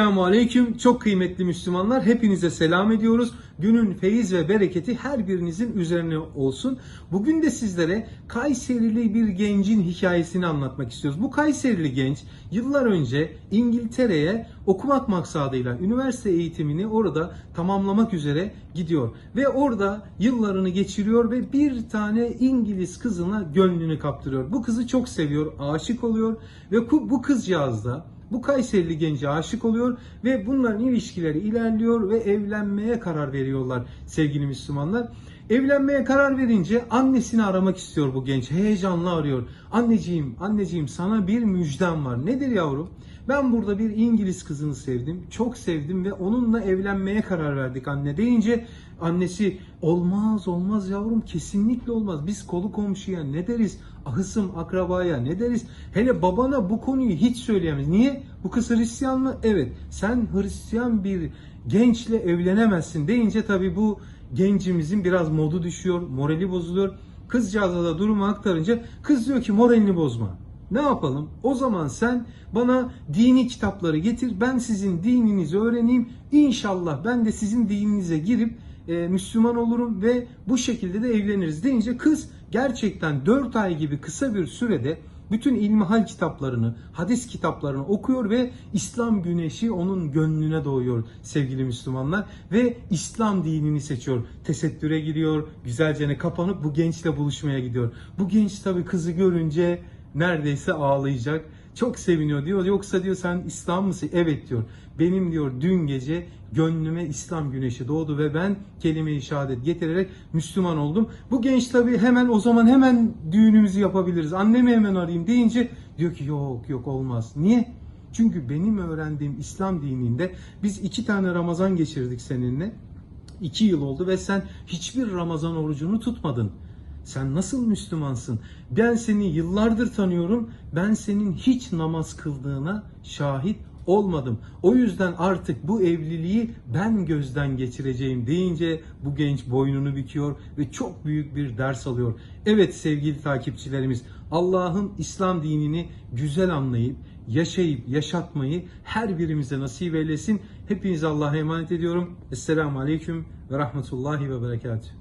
Selamun Aleyküm. Çok kıymetli Müslümanlar. Hepinize selam ediyoruz. Günün feyiz ve bereketi her birinizin üzerine olsun. Bugün de sizlere Kayserili bir gencin hikayesini anlatmak istiyoruz. Bu Kayserili genç yıllar önce İngiltere'ye okumak maksadıyla üniversite eğitimini orada tamamlamak üzere gidiyor. Ve orada yıllarını geçiriyor ve bir tane İngiliz kızına gönlünü kaptırıyor. Bu kızı çok seviyor, aşık oluyor ve bu kızcağız da bu Kayserili gence aşık oluyor ve bunların ilişkileri ilerliyor ve evlenmeye karar veriyorlar sevgili Müslümanlar. Evlenmeye karar verince annesini aramak istiyor bu genç. Heyecanla arıyor. Anneciğim, anneciğim sana bir müjdem var. Nedir yavrum? Ben burada bir İngiliz kızını sevdim. Çok sevdim ve onunla evlenmeye karar verdik anne deyince annesi olmaz olmaz yavrum kesinlikle olmaz. Biz kolu komşuya ne deriz? Ahısım akrabaya ne deriz? Hele babana bu konuyu hiç söyleyemeyiz. Niye? Bu kız Hristiyan mı? Evet. Sen Hristiyan bir gençle evlenemezsin deyince tabii bu gencimizin biraz modu düşüyor, morali bozuluyor. Kızcağıza da durumu aktarınca kız diyor ki moralini bozma. Ne yapalım? O zaman sen bana dini kitapları getir. Ben sizin dininizi öğreneyim. İnşallah ben de sizin dininize girip e, Müslüman olurum ve bu şekilde de evleniriz deyince kız gerçekten 4 ay gibi kısa bir sürede bütün ilmihal kitaplarını, hadis kitaplarını okuyor ve İslam güneşi onun gönlüne doğuyor sevgili Müslümanlar ve İslam dinini seçiyor. Tesettüre giriyor, güzelce kapanıp bu gençle buluşmaya gidiyor. Bu genç tabii kızı görünce neredeyse ağlayacak. Çok seviniyor diyor. Yoksa diyor sen İslam mısın? Evet diyor. Benim diyor dün gece gönlüme İslam güneşi doğdu ve ben kelime-i şehadet getirerek Müslüman oldum. Bu genç tabii hemen o zaman hemen düğünümüzü yapabiliriz. Annemi hemen arayayım deyince diyor ki yok yok olmaz. Niye? Çünkü benim öğrendiğim İslam dininde biz iki tane Ramazan geçirdik seninle. İki yıl oldu ve sen hiçbir Ramazan orucunu tutmadın. Sen nasıl Müslümansın? Ben seni yıllardır tanıyorum. Ben senin hiç namaz kıldığına şahit olmadım. O yüzden artık bu evliliği ben gözden geçireceğim deyince bu genç boynunu büküyor ve çok büyük bir ders alıyor. Evet sevgili takipçilerimiz Allah'ın İslam dinini güzel anlayıp yaşayıp yaşatmayı her birimize nasip eylesin. Hepinizi Allah'a emanet ediyorum. Esselamu Aleyküm ve Rahmetullahi ve Berekatuhu.